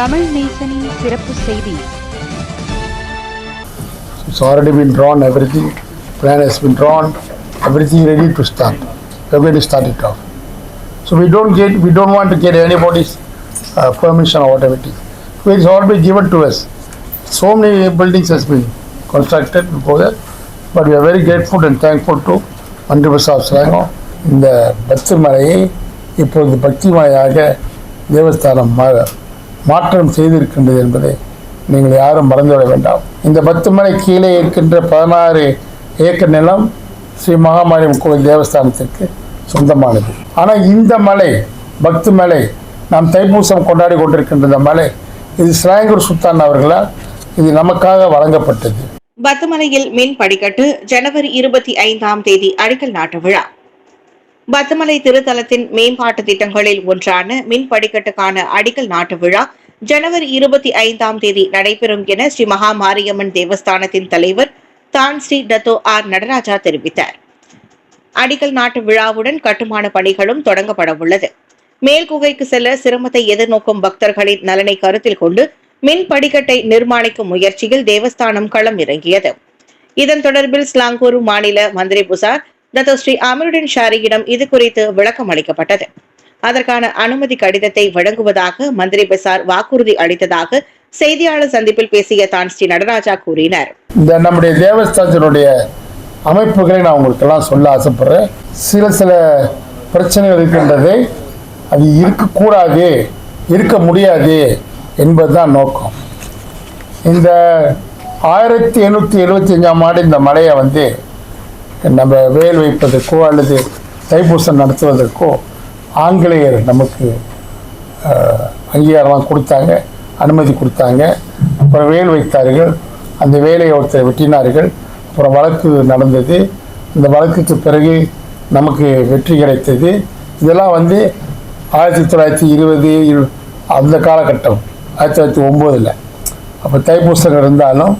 தமிழ் நேசனின் சிறப்பு செய்தி It's already been drawn, everything, plan has been drawn, everything ready to start. We're going to start it off. So we don't get, we don't want to get anybody's uh, permission or whatever it is. It's all been given to us. So many buildings has been constructed before that, but we are very grateful and thankful to Mandi Prasad Srangam. இந்த பக்தி மலையை இப்பொழுது பக்தி மலையாக தேவஸ்தானம் மா- மாற்றம் செய்திருக்கின்றது என்பதை நீங்கள் யாரும் மறந்துவிட வேண்டாம். இந்த பத்து மலை கீழே இருக்கின்ற பதினாறு ஏக்கர் நிலம் ஸ்ரீ மகாமாரியம் கோவில் தேவஸ்தானத்திற்கு சொந்தமானது. ஆனால் இந்த மலை பக்தி மலை நாம் தைப்பூசம் கொண்டாடி கொண்டிருக்கின்ற இந்த மலை இது ஸ்ராயங்கூர் சுல்தான் அவர்களால் இது நமக்காக வழங்கப்பட்டது. பத்துமலையில் மின் படிக்கட்டு ஜனவரி இருபத்தி ஐந்தாம் தேதி அடிக்கல் நாட்டு விழா. பத்துமலை திருத்தலத்தின் மேம்பாட்டு திட்டங்களில் ஒன்றான மின் படிக்கட்டுக்கான அடிக்கல் நாட்டு விழா ஜனவரி இருபத்தி ஐந்தாம் தேதி நடைபெறும் என ஸ்ரீ மகா மாரியம்மன் தேவஸ்தானத்தின் தலைவர் தான் ஸ்ரீ டத்தோ ஆர் நடராஜா தெரிவித்தார். அடிக்கல் நாட்டு விழாவுடன் கட்டுமான பணிகளும் தொடங்கப்பட உள்ளது. மேல்குகைக்கு செல்ல சிரமத்தை எதிர்நோக்கும் பக்தர்களின் நலனை கருத்தில் கொண்டு மின் படிக்கட்டை நிர்மாணிக்கும் முயற்சியில் தேவஸ்தானம் களம் இறங்கியது. இதன் தொடர்பில் ஸ்லாங்கூர் மாநில மந்திரி புசார் தத்து ஸ்ரீ அமருடன் ஷாரியிடம் இது குறித்து விளக்கம் அளிக்கப்பட்டது. அதற்கான அனுமதி கடிதத்தை வழங்குவதாக மந்திரி பசார் வாக்குறுதி அளித்ததாக செய்தியாளர் சந்திப்பில் பேசிய தான் ஸ்ரீ நடராஜா கூறினார். இந்த நம்முடைய தேவஸ்தானத்தினுடைய அமைப்புகளை நான் உங்களுக்கெல்லாம் சொல்ல ஆசைப்படுறேன். சில சில பிரச்சனைகள் இருக்கின்றது அது இருக்கக்கூடாது இருக்க முடியாது என்பதுதான் நோக்கம். இந்த ஆயிரத்தி எண்ணூற்றி எழுபத்தி அஞ்சாம் ஆண்டு இந்த மலையை வந்து நம்ம வேல் வைப்பதற்கோ அல்லது தைப்பூசம் நடத்துவதற்கோ ஆங்கிலேயர் நமக்கு அங்கீகாரமாக கொடுத்தாங்க அனுமதி கொடுத்தாங்க. அப்புறம் வேல் வைத்தார்கள். அந்த வேலையை ஒருத்தர் வெட்டினார்கள். அப்புறம் வழக்கு நடந்தது. இந்த வழக்குக்கு பிறகு நமக்கு வெற்றி கிடைத்தது. இதெல்லாம் வந்து ஆயிரத்தி தொள்ளாயிரத்தி இருபது அந்த காலகட்டம் ஆயிரத்தி தொள்ளாயிரத்தி ஒம்போதில். அப்போ தைப்பூசம் இருந்தாலும்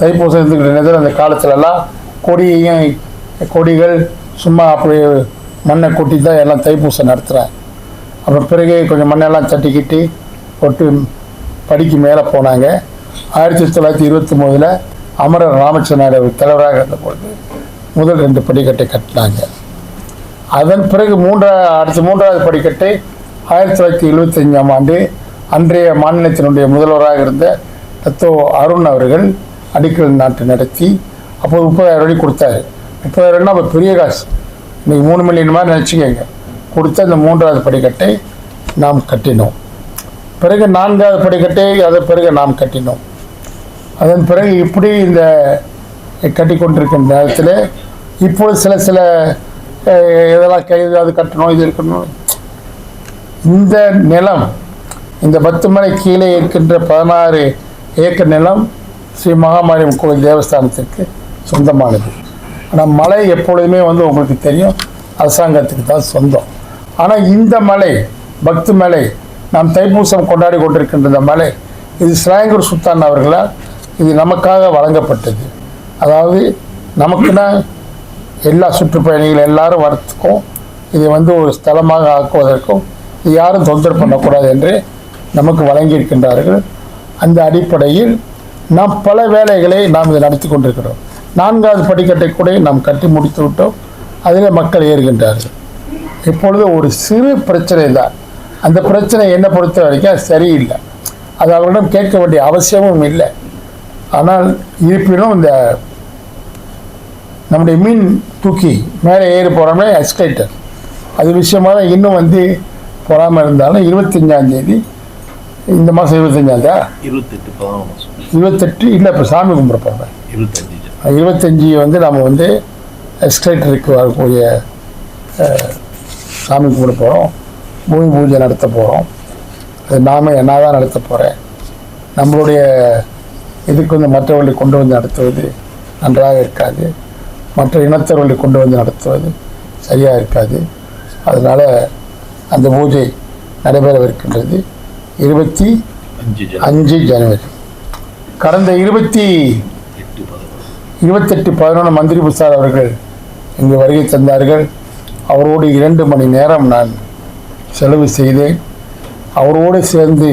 தைப்பூசம் இருந்துக்கிட்ட நேரத்தில் அந்த காலத்துலலாம் கொடியையும் கொடிகள் சும்மா அப்படியே மண்ணை கொட்டி தான் எல்லாம் தைப்பூசம் நடத்துகிறாங்க அப்புறம் பிறகு கொஞ்சம் மண்ணெல்லாம் தட்டிக்கிட்டு போட்டு படிக்கு மேலே போனாங்க. ஆயிரத்தி தொள்ளாயிரத்தி இருபத்தி மூணில் அமரர் ராமச்சந்திரன் அவர் தலைவராக இருந்தபொழுது முதல் ரெண்டு படிக்கட்டை கட்டினாங்க. அதன் பிறகு மூன்றா அடுத்த மூன்றாவது படிக்கட்டை ஆயிரத்தி தொள்ளாயிரத்தி எழுபத்தஞ்சாம் ஆண்டு அன்றைய மாநிலத்தினுடைய முதல்வராக இருந்த தத்தோ அருண் அவர்கள் அடிக்கல் நாட்டு நடத்தி அப்போது முப்பதாயிரம் ரூபாய் கொடுத்தாரு. முப்பதாயிரம்னா அப்போ பெரிய காசு. இன்றைக்கி மூணு மில்லியன் மாதிரி நினச்சிக்கோங்க. கொடுத்த இந்த மூன்றாவது படிக்கட்டை நாம் கட்டினோம். பிறகு நான்காவது படிக்கட்டை அதன் பிறகு நாம் கட்டினோம். அதன் பிறகு இப்படி இந்த கட்டி கொண்டிருக்கிற நேரத்தில் இப்போது சில சில இதெல்லாம் கைது அது கட்டணும் இது இருக்கணும். இந்த நிலம் இந்த பத்து மலை கீழே இருக்கின்ற பதினாறு ஏக்கர் நிலம் ஸ்ரீ மகாமாரியம் கோவில் தேவஸ்தானத்திற்கு சொந்தமானது. ஆனால் மலை எப்பொழுதுமே வந்து உங்களுக்கு தெரியும் அரசாங்கத்துக்கு தான் சொந்தம். ஆனால் இந்த மலை பக்து மலை நாம் தைப்பூசம் கொண்டாடி கொண்டிருக்கின்ற இந்த மலை இது ஸ்ராயங்கூர் சுல்தான் அவர்களால் இது நமக்காக வழங்கப்பட்டது. அதாவது நமக்குன்னா எல்லா சுற்றுப்பயணிகள் எல்லாரும் வரத்துக்கும் இதை வந்து ஒரு ஸ்தலமாக ஆக்குவதற்கும் இது யாரும் தொந்தரவு பண்ணக்கூடாது என்று நமக்கு வழங்கியிருக்கின்றார்கள். அந்த அடிப்படையில் நாம் பல வேலைகளை நாம் இதை நடத்தி கொண்டிருக்கிறோம். நான்காவது படிக்கட்டை கூட நாம் கட்டி முடித்து விட்டோம் அதில் மக்கள் ஏறுகின்றார்கள். இப்பொழுது ஒரு சிறு பிரச்சனை தான். அந்த பிரச்சனை என்னை பொறுத்த வரைக்கும் அது சரியில்லை. அது அவர்களிடம் கேட்க வேண்டிய அவசியமும் இல்லை. ஆனால் இருப்பினும் இந்த நம்முடைய மீன் தூக்கி மேலே ஏறி போகிறோம்னா எஸ்கலேட்டர். அது விஷயமாக இன்னும் வந்து போகாமல் இருந்தாலும் இருபத்தஞ்சாந்தேதி இந்த மாதம் இருபத்தஞ்சாந்தா இருபத்தெட்டு பதினொன்று மாதம். இருபத்தெட்டு இல்லை இப்போ சாமி கும்பிட போகிறேன் இருபத்தஞ்சு இருபத்தஞ்சி வந்து நம்ம வந்து எஸ்கலேட்டருக்கு வரக்கூடிய சாமி கும்பிட போகிறோம் பூமி பூஜை நடத்த போகிறோம் அது நாம என்ன தான் நடத்த போகிறேன் நம்மளுடைய இதுக்கு வந்து மற்றவர்களை கொண்டு வந்து நடத்துவது நன்றாக இருக்காது. மற்ற இனத்தவர்களை கொண்டு வந்து நடத்துவது சரியாக இருக்காது. அதனால் அந்த பூஜை நடைபெறவிருக்கின்றது இருபத்தி அஞ்சு ஜன அஞ்சு ஜனவரி. கடந்த இருபத்தி இருபத்தெட்டு பதினொன்று மந்திரி புசார் அவர்கள் இங்கு வருகை தந்தார்கள். அவரோடு இரண்டு மணி நேரம் நான் செலவு செய்தேன். அவரோடு சேர்ந்து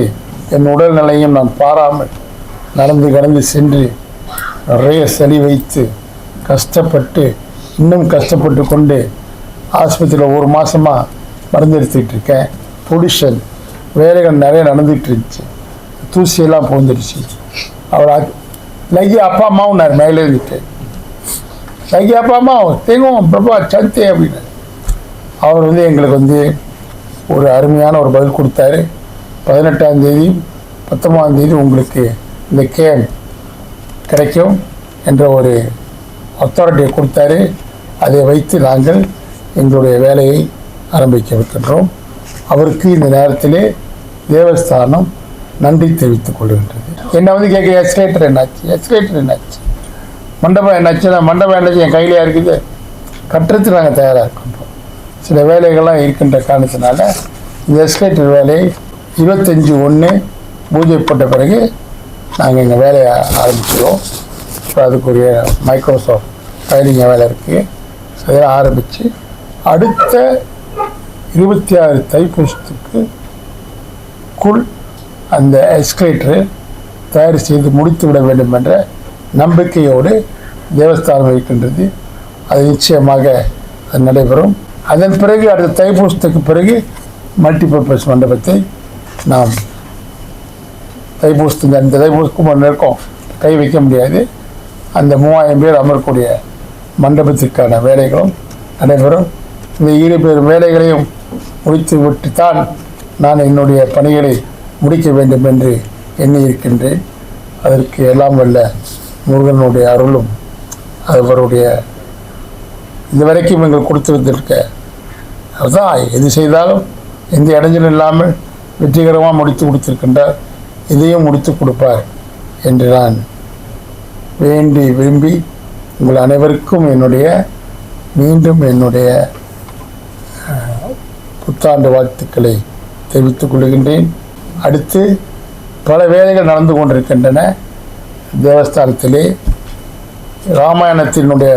என் உடல்நிலையும் நான் பாராமல் நடந்து கடந்து சென்று நிறைய சளி வைத்து கஷ்டப்பட்டு இன்னும் கஷ்டப்பட்டு கொண்டு ஆஸ்பத்திரியில் ஒரு மாசமாக மருந்து எடுத்துக்கிட்டு இருக்கேன். பொடிஷன் வேலைகள் நிறைய நடந்துகிட்டு இருந்துச்சு. தூசியெல்லாம் பூந்துடுச்சு அவர் லகி அப்பா அம்மாவும் நான் மேலே இருந்துட்டு லகி அப்பா அம்மா தேங்கும் பிரபா சந்தே அப்படின்னு. அவர் வந்து எங்களுக்கு வந்து ஒரு அருமையான ஒரு பதில் கொடுத்தாரு. பதினெட்டாம் தேதி பத்தொன்பதாம் தேதி உங்களுக்கு இந்த கேம் கிடைக்கும் என்ற ஒரு அத்தாரிட்டியை கொடுத்தாரு. அதை வைத்து நாங்கள் எங்களுடைய வேலையை ஆரம்பிக்க இருக்கின்றோம். அவருக்கு இந்த நேரத்திலே தேவஸ்தானம் நன்றி தெரிவித்துக் கொள்கின்றது. என்னை வந்து கேட்க எஸ்கலேட்டர் என்னாச்சு? எஸ்கலேட்டர் என்னாச்சு? மண்டபம் என்னாச்சுன்னா மண்டபம் என்னாச்சு? என் கையிலே இருக்குது? கட்டுறதுக்கு நாங்கள் தயாராக இருக்கின்றோம் சில வேலைகள்லாம் இருக்கின்ற காரணத்தினால இந்த எஸ்கலேட்டர் வேலையை இருபத்தஞ்சி ஒன்று பூஜை போட்ட பிறகு நாங்கள் எங்கள் வேலையை ஆரம்பிச்சிடுவோம் இப்போ அதுக்குரிய மைக்ரோசாஃப்ட் ஃபைலிங் வேலை இருக்குது அதெல்லாம் ஆரம்பித்து அடுத்த இருபத்தி ஆறு தைப்பூசத்துக்கு குள் அந்த எஸ்கலேட்டரு தயார் செய்து முடித்து விட வேண்டும் என்ற நம்பிக்கையோடு தேவஸ்தானம் இருக்கின்றது. அது நிச்சயமாக அது நடைபெறும். அதன் பிறகு அடுத்த தைப்பூசத்துக்கு பிறகு மல்டிபர்பஸ் மண்டபத்தை நாம் தைப்பூசத்துக்கு அந்த தைப்பூசத்துக்கு ஒன்று இருக்கும் கை வைக்க முடியாது. அந்த மூவாயிரம் பேர் அமரக்கூடிய மண்டபத்திற்கான வேலைகளும் நடைபெறும். இந்த இரு பேர் வேலைகளையும் முடித்து விட்டுத்தான் நான் என்னுடைய பணிகளை முடிக்க வேண்டும் என்று எண்ணி இருக்கின்றேன் அதற்கு எல்லாம் வல்ல முருகனுடைய அருளும் அவருடைய இதுவரைக்கும் எங்கள் கொடுத்து வந்திருக்க அதுதான் எது செய்தாலும் எந்த இடைஞ்சலும் இல்லாமல் வெற்றிகரமாக முடித்து கொடுத்திருக்கின்றார். இதையும் முடித்து கொடுப்பார் என்று நான் வேண்டி விரும்பி உங்கள் அனைவருக்கும் என்னுடைய மீண்டும் என்னுடைய புத்தாண்டு வாழ்த்துக்களை தெரிவித்துக் கொள்கின்றேன். அடுத்து பல வேலைகள் நடந்து கொண்டிருக்கின்றன. தேவஸ்தானத்திலே ராமாயணத்தினுடைய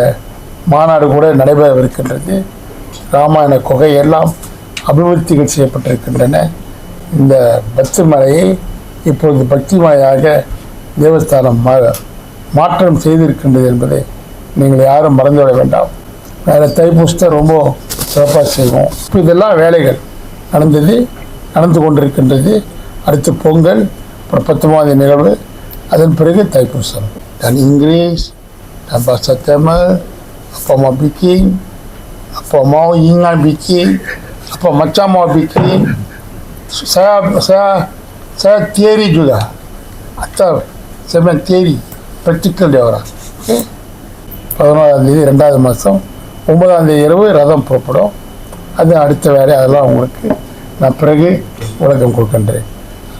மாநாடு கூட நடைபெறவிருக்கின்றது. ராமாயண குகையெல்லாம் அபிவிருத்திகள் செய்யப்பட்டிருக்கின்றன. இந்த பக்தி மலையை இப்பொழுது பக்தி மலையாக தேவஸ்தானம் மா மாற்றம் செய்திருக்கின்றது என்பதை நீங்கள் யாரும் மறந்துவிட வேண்டாம். வேறு தைப்பூசத்தை ரொம்ப சிறப்பாக செய்வோம். இப்போ இதெல்லாம் வேலைகள் நடந்தது நடந்து கொண்டிருக்கின்றது. அடுத்து பொங்கல் முப்பத்தொம்பதாம் நிகழ்வு அதன் பிறகு தைப்பூசம் நான் இங்கிலீஷ் நான் பாஷா தமிழ் அப்பா அம்மா பிக்கி அப்பா அம்மாவும் ஈங்கா பிக்கி அப்பா மச்சாமா பிக்கி சயா சயா சயா தியரி ஜுதா அச்சா செம்ம தேரி ப்ராக்டிக்கல் தேவரா ஓகே பதினோராந்தேதி ரெண்டாவது மாதம் ஒன்பதாம் தேதி இரவு ரதம் புறப்படும் அது அடுத்த வேலை அதெல்லாம் உங்களுக்கு நான் பிறகு உலகம் கொடுக்கின்றேன்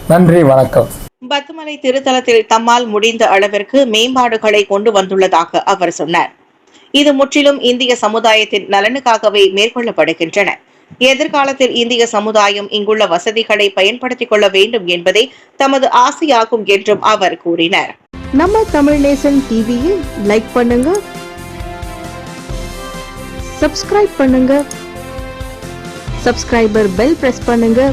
நன்றி வணக்கம் பத்துமலை திருத்தலத்தில் தம்மால் முடிந்த அளவிற்கு மேம்பாடுகளை கொண்டு வந்துள்ளதாக அவர் சொன்னார். இது முற்றிலும் இந்திய சமுதாயத்தின் நலனுக்காகவே மேற்கொள்ளப்படுகின்றன. எதிர்காலத்தில் இந்திய சமுதாயம் இங்குள்ள வசதிகளை பயன்படுத்திக் கொள்ள வேண்டும் என்பதே தமது ஆசையாகும் என்றும் அவர் கூறினார். நம்ம தமிழ் நேசன் டிவியை லைக் பண்ணுங்க. சப்ஸ்கிரைப் பண்ணுங்க. சப்ஸ்கிரைபர் பெல் பிரஸ் பண்ணுங்க.